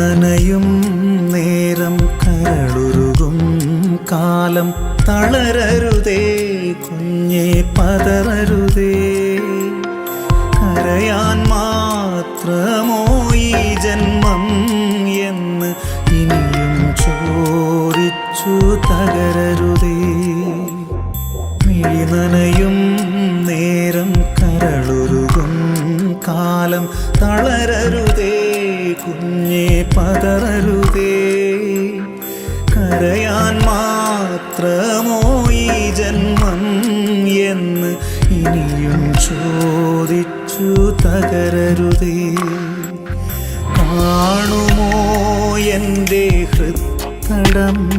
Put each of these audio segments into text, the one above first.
നനയും നേരം കളുരുകും കാലം തളരരുതേ കുഞ്ഞെ പതറരുതേ. കരയാൻ മാത്രമോ ഈ ജന്മം എന്ന് ഇനിയും ചോദിച്ചു തകരരുതേ. നനയും നേരം കരളുരുകും കാലം തളരരുതേ. കുഞ്ഞെ പതറരുതേ. കരയാൻ മാത്രമോ ഈ ജന്മം എന്ന് ഇനിയും ചോദിച്ചു തകരരുതേ. കാണുമോ എന്റെ ഹൃത്തടം?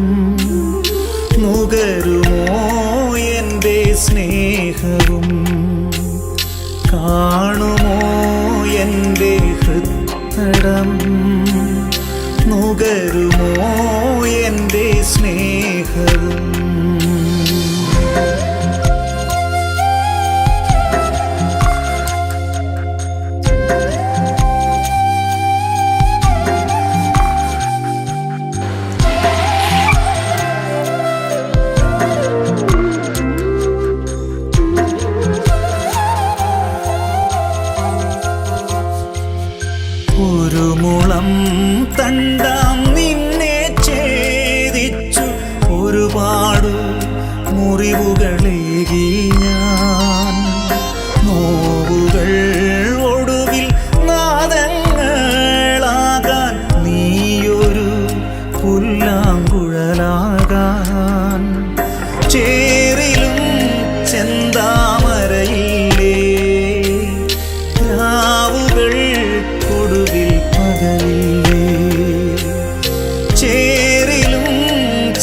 നുകരുമോ എന്റെ സ്നേഹവും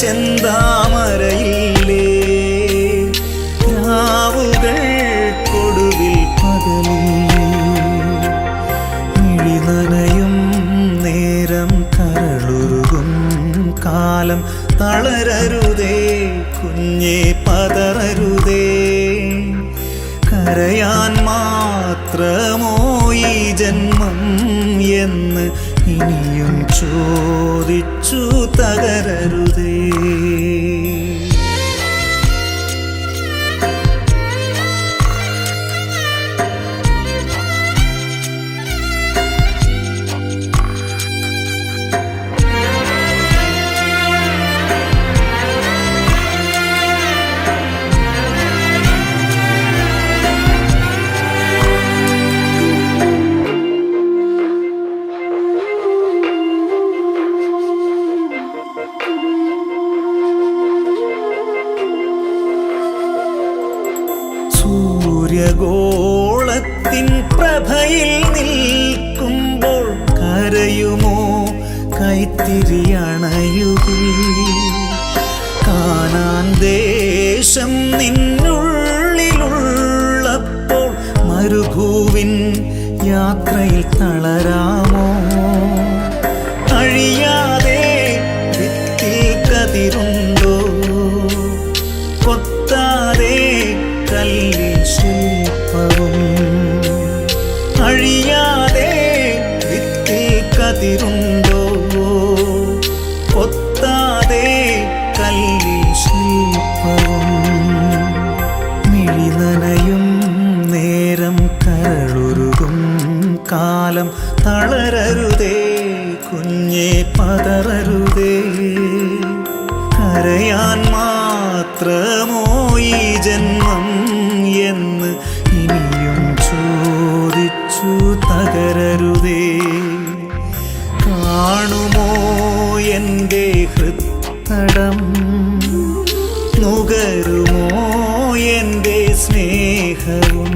ചെന്താമരയില്ലേ? കൊടുവിൽ പകലില്ലേ? നനയും നേരം കരളുരുകും കാലം തളരരുതേ കുഞ്ഞെ പതറരുതേ. കരയാൻ മാത്രമോ ഈ ജന്മം എന്ന് ഇനിയും ചോദിച്ചു തകരരുതേ. സൂര്യഗോളത്തിൻ പ്രഭയിൽ നിൽക്കുമ്പോൾ കരയുമോ? കൈത്തിരിയണയുകിൽ കാണാൻ ദേശം നിന്നുള്ളിലുള്ളപ്പോൾ മരുഭൂവിൻ യാത്രയിൽ തളരാമോ? കൊത്താതെ കല്ലിൽ ശില്പവും മിഴിനനയും നേരം കരളുരുകും കാലം തളരരുതേ കുഞ്ഞെ പതറരുതേ. കരയാൻ മാത്രമോ ഈ ജന്മം എന്ന് ഇനിയും ചോദിച്ചു തകരരുതേ. കാണുമോ എന്റെ നുകരുമോ എന്റെ സ്നേഹവും